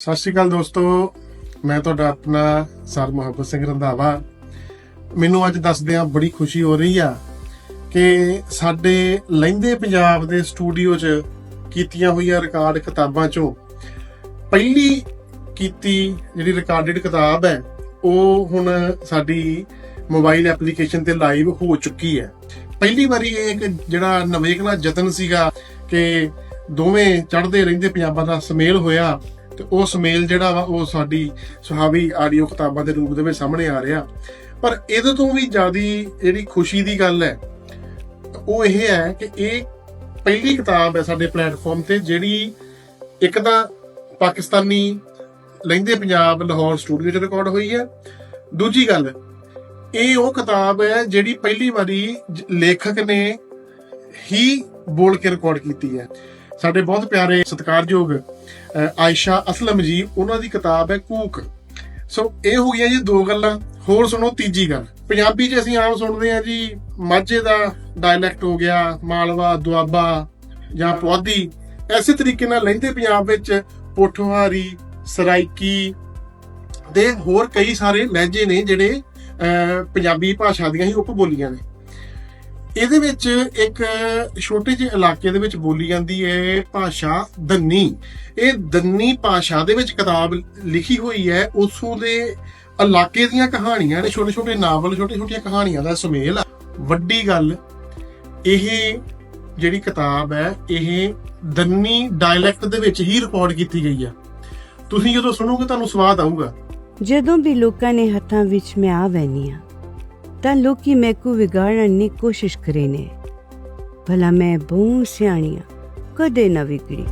ਸਤਿ ਸ਼੍ਰੀ ਅਕਾਲ ਦੋਸਤੋ, ਮੈਂ ਤੁਹਾਡਾ ਆਪਣਾ ਸਰ ਮੁਹੱਬਤ ਸਿੰਘ ਰੰਧਾਵਾ। ਮੈਨੂੰ ਅੱਜ ਦੱਸਦਿਆਂ ਬੜੀ ਖੁਸ਼ੀ ਹੋ ਰਹੀ ਆ ਕਿ ਸਾਡੇ ਲਹਿੰਦੇ ਪੰਜਾਬ ਦੇ ਸਟੂਡੀਓ 'ਚ ਕੀਤੀਆਂ ਹੋਈਆਂ ਰਿਕਾਰਡ ਕਿਤਾਬਾਂ 'ਚੋਂ ਪਹਿਲੀ ਕੀਤੀ ਜਿਹੜੀ ਰਿਕਾਰਡਡ ਕਿਤਾਬ ਹੈ, ਉਹ ਹੁਣ ਸਾਡੀ ਮੋਬਾਈਲ ਐਪਲੀਕੇਸ਼ਨ ਤੇ ਲਾਈਵ ਹੋ ਚੁੱਕੀ ਹੈ। ਪਹਿਲੀ ਵਾਰੀ ਇਹ ਇੱਕ ਜਿਹੜਾ ਨਵੇਕਲਾ ਯਤਨ ਸੀਗਾ ਕਿ ਦੋਵੇਂ ਚੜ੍ਹਦੇ ਰਹਿੰਦੇ ਪੰਜਾਬਾਂ ਦਾ ਸਮੇਲ ਹੋਇਆ। ਤੇ ਉਹ ਸਮੇਲ ਜਿਹੜਾ ਵਾ ਉਹ ਸਾਡੀ ਸੁਹਾਵੀ ਆਡੀਓ ਕਿਤਾਬਾਂ ਦੇ ਰੂਪ ਦੇ ਵਿੱਚ ਸਾਹਮਣੇ ਆ ਰਿਹਾ। ਪਰ ਇਹਦੇ ਤੋਂ ਵੀ ਜ਼ਿਆਦੀ ਜਿਹੜੀ ਖੁਸ਼ੀ ਦੀ ਗੱਲ ਹੈ, ਉਹ ਇਹ ਹੈ ਕਿ ਇਹ ਪਹਿਲੀ ਕਿਤਾਬ ਹੈ ਸਾਡੇ ਪਲੇਟਫਾਰਮ ਤੇ ਜਿਹੜੀ ਇੱਕ ਤਾਂ ਪਾਕਿਸਤਾਨੀ ਲਹਿੰਦੇ ਪੰਜਾਬ ਲਾਹੌਰ ਸਟੂਡੀਓ 'ਚ ਰਿਕਾਰਡ ਹੋਈ ਹੈ। ਦੂਜੀ ਗੱਲ, ਇਹ ਉਹ ਕਿਤਾਬ ਹੈ ਜਿਹੜੀ ਪਹਿਲੀ ਵਾਰੀ ਲੇਖਕ ਨੇ ਹੀ ਬੋਲ ਕੇ ਰਿਕਾਰਡ ਕੀਤੀ ਹੈ। ਸਾਡੇ ਬਹੁਤ ਪਿਆਰੇ ਸਤਿਕਾਰਯੋਗ ਆਇਸ਼ਾ ਅਸਲਮ ਜੀ ਉਹਨਾਂ ਦੀ ਕਿਤਾਬ ਹੈ ਕੂਕ। ਸੋ ਇਹ ਹੋ ਗਈਆਂ ਜੀ ਦੋ ਗੱਲਾਂ। ਹੋਰ ਸੁਣੋ ਤੀਜੀ ਗੱਲ। ਪੰਜਾਬੀ 'ਚ ਅਸੀਂ ਆਮ ਸੁਣਦੇ ਆ ਜੀ ਮਾਝੇ ਦਾ ਡਾਇਲੈਕਟ ਹੋ ਗਿਆ ਮਾਲਵਾ ਦੁਆਬਾ ਜਾਂ ਪੁਆਧੀ। ਐਸੇ ਤਰੀਕੇ ਨਾਲ ਲਹਿੰਦੇ ਪੰਜਾਬ ਵਿੱਚ ਪੋਠੋਹਾਰੀ ਸਰਾਇਕੀ ਦੇ ਹੋਰ ਕਈ ਸਾਰੇ ਲਹਿਜੇ ਨੇ ਜਿਹੜੇ ਅਹ, ਪੰਜਾਬੀ ਭਾਸ਼ਾ ਦੀਆਂ ਹੀ ਉਪ ਬੋਲੀਆਂ ਨੇ। ਇਹਦੇ ਵਿੱਚ ਇੱਕ ਛੋਟੇ ਜਿਹੇ ਇਲਾਕੇ ਦੇ ਵਿੱਚ ਬੋਲੀ ਜਾਂਦੀ ਹੈ ਭਾਸ਼ਾ ਦੰਨੀ। ਇਹ ਦੰਨੀ ਭਾਸ਼ਾ ਦੇ ਵਿੱਚ ਕਿਤਾਬ ਲਿਖੀ ਹੋਈ ਹੈ। ਉਸੋਂ ਦੇ ਇਲਾਕੇ ਦੀਆਂ ਕਹਾਣੀਆਂ ਨੇ ਛੋਟੇ ਛੋਟੇ ਨਾਵਲ ਛੋਟੇ ਛੋਟੀਆਂ ਕਹਾਣੀਆਂ ਦਾ ਸੁਮੇਲ ਆ। ਵੱਡੀ ਗੱਲ, ਇਹ ਜਿਹੜੀ ਕਿਤਾਬ ਹੈ, ਇਹ ਦੰਨੀ ਡਾਇਲੈਕਟ ਦੇ ਵਿੱਚ ਹੀ ਰਿਕਾਰਡ ਕੀਤੀ ਗਈ ਆ। ਤੁਸੀਂ ਜਦੋਂ ਸੁਣੋਗੇ, ਤੁਹਾਨੂੰ ਸਵਾਦ ਆਊਗਾ। ਜਦੋਂ ਵੀ ਲੋਕਾਂ ਨੇ ਹੱਥਾਂ ਵਿੱਚ ਮੈਂ ਆ ਵੈਨੀਆਂ ਤਾਂ ਲੋਕੀ ਮੈਕੂ ਵਿਗਾੜਨ ਦੀ ਕੋਸ਼ਿਸ਼ ਕਰੇ ਨੇ। ਭਲਾ ਮੈਂ ਬਹੁਤ ਸਿਆਣੀਆਂ ਕਦੇ ਨਾ ਵਿਗੜੀ।